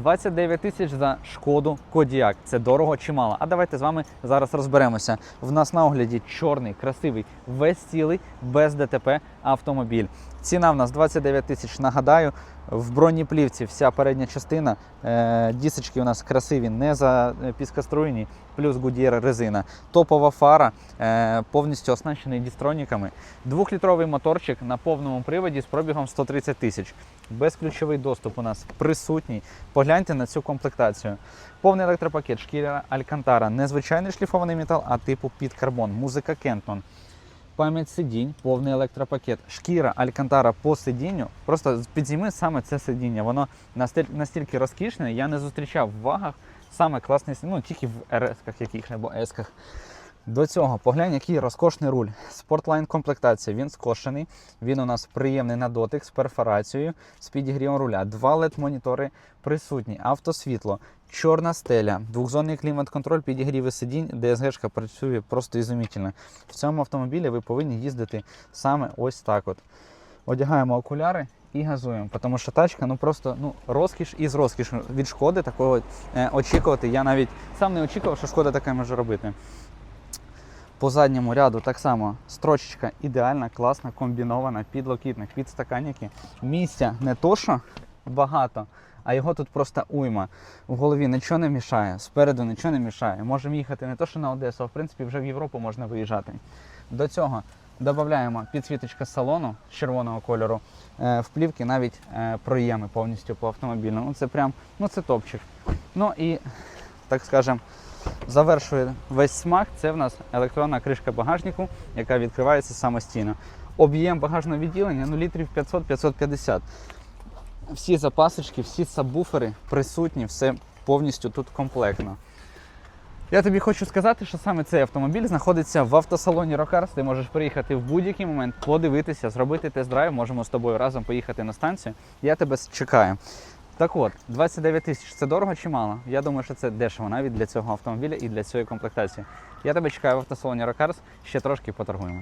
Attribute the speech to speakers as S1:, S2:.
S1: 29 тисяч за шкоду Кодіак. Це дорого чи мало. А давайте з вами зараз розберемося. В нас на огляді чорний, красивий, весь цілий, без ДТП автомобіль. Ціна в нас 29 тисяч. Нагадаю, в бронеплівці вся передня частина. Е, дісочки у нас красиві, не запіскоструєні, плюс Goodyear резина. Топова фара, е, повністю оснащений дістроніками. Двохлітровий моторчик на повному приводі з пробігом 130 тисяч. Безключовий доступ у нас присутній. Погляньте на цю комплектацію. Повний електропакет, шкіра Алькантара, не звичайний шліфований метал, а типу під карбон. Музика Кентон. Пам'ять сидінь, повний електропакет, шкіра Алькантара по сидінню. Просто підійми саме це сидіння. Воно настільки розкішне, я не зустрічав в вагах саме класне сидіння, ну тільки в РС-ках яких або С-ках. До цього поглянь, який розкошний руль. Спортлайн комплектація. Він скошений. Він у нас приємний на дотик з перфорацією, з підігрівом руля. Два led монітори присутні, автосвітло, чорна стеля, двохзонний клімат-контроль, підігріви сидінь, ДСГшка працює просто ізумітельно. В цьому автомобілі ви повинні їздити саме ось так. от. Одягаємо окуляри і газуємо, тому що тачка ну просто ну розкіш із розкішу. Від шкоди такого е, очікувати. Я навіть сам не очікував, що шкода таке може робити. По задньому ряду так само строчечка ідеальна, класна, комбінована, підлокітник, підстаканники. Місця не то, що багато, а його тут просто уйма. В голові нічого не мішає, спереду нічого не мішає. Можемо їхати не то, що на Одесу, а в принципі вже в Європу можна виїжджати. До цього додаємо підсвіточка салону з червоного кольору. Е, В плівки навіть е, проєми повністю по автомобілю. Ну це прям, ну це топчик. Ну і так скажемо, завершує весь смак. Це в нас електронна кришка багажнику, яка відкривається самостійно. Об'єм багажного відділення ну, літрів 500-550. Всі запасочки, всі сабвуфери присутні, все повністю тут комплектно. Я тобі хочу сказати, що саме цей автомобіль знаходиться в автосалоні Рокарс. Ти можеш приїхати в будь-який момент, подивитися, зробити тест-драйв. Можемо з тобою разом поїхати на станцію. Я тебе чекаю. Так от, 29 тисяч це дорого чи мало? Я думаю, що це дешево навіть для цього автомобіля і для цієї комплектації. Я тебе чекаю в автосалоні Рокарс, ще трошки поторгуємо.